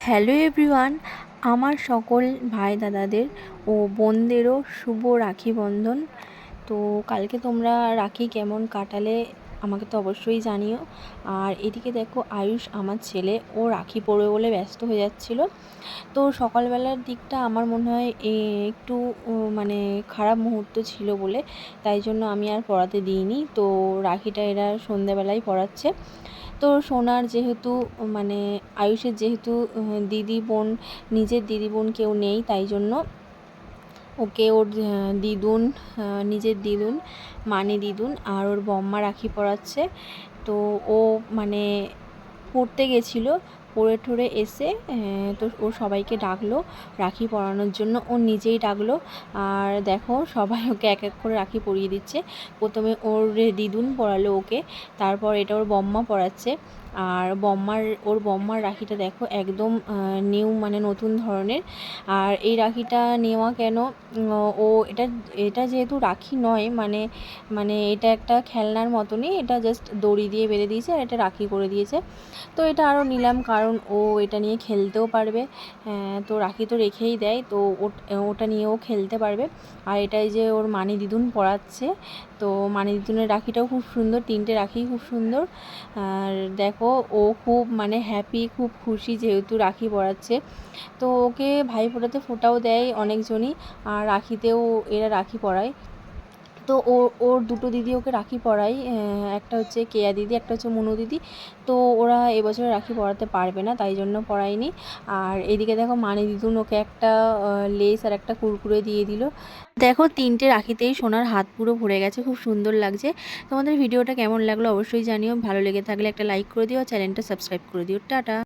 Hello everyone, আমার সকল ভাই দাদাদের ও বোনদেরও শুভ রাখি বন্ধন। তো কালকে তোমরা রাখি কেমন কাটালে আমাকে তো অবশ্যই জানিও। আর এদিকে দেখো আয়ুষ আমার ছেলে, ও রাখি পড়বে বলে ব্যস্ত হয়ে যাচ্ছিল। তো সকালবেলার দিকটা আমার মনে হয় একটু মানে খারাপ মুহূর্ত ছিল বলে, তাই জন্য আমি আর পড়াতে দিইনি। তো রাখিটা এরা সন্ধ্যাবেলায় পড়াচ্ছে। তো সোনার যেহেতু মানে আয়ুষের যেহেতু দিদি বোন, নিজের দিদি বোন কেউ নেই, তাই জন্য ওকে ওর দিদুন নিজের দিদুন মানে দিদুন আর ওর বম্মা রাখি পড়াচ্ছে তো ও মানে পড়তে গেছিল পড়ে ঠরে এসে তো ও সবাইকে ডাকলো, রাখি পরানোর জন্য। ও নিজেই ডাকলো, আর দেখো সবাই ওকে এক এক করে রাখি পরিয়ে দিচ্ছে। প্রথমে ওর দিদুন পরালো ওকে, তারপর এটা ওর বম্মা পরাচ্ছে। আর বম্মার, ওর বম্মার রাখিটা দেখো একদম নিউ মানে নতুন ধরনের। আর এই রাখিটা নেওয়া কেন? ও, এটা এটা যেহেতু রাখি নয় মানে মানে এটা একটা খেলনার মতনই, এটা জাস্ট দড়ি দিয়ে বেঁধে দিয়েছে আর এটা রাখি করে দিয়েছে। তো এটা আরও নিলাম, কারণ ও এটা নিয়ে খেলতেও পারবে। হ্যাঁ, তো রাখি তো রেখেই দেয় তো ওট- নিয়েও খেলতে পারবে। আর এটাই যে ওর মানি দিদুন পড়াচ্ছে তো মানি দিদুনের রাখিটাও খুব সুন্দর তিনটে রাখি খুব সুন্দর। আর দেখো ও খুব মানে হ্যাপি খুব খুশি যেহেতু রাখি পড়াচ্ছে। তো ওকে ভাই ফোটাতে ফোঁটাও দেয় অনেকজনই আর রাখিতেও এরা রাখি পরায় তো ও ওর দুটো দিদি ওকে রাখি পরায় একটা হচ্ছে কেয়া দিদি, একটা হচ্ছে মনু দিদি। তো ওরা এবছর রাখি পরাতে পারবে না, তাই জন্য পরায়নি। আর এদিকে দেখো মানি দিদুন ওকে একটা লেস আর একটা কুরকুরে দিয়ে দিল। দেখো তিনটে রাখিতেই সোনার হাত পুরো ভরে গেছে, খুব সুন্দর লাগছে। তোমাদের ভিডিওটা কেমন লাগল অবশ্যই জানিও, ভালো লেগে থাকলে একটা লাইক করে দিও, চ্যানেলটা সাবস্ক্রাইব করে দিও। টাটা।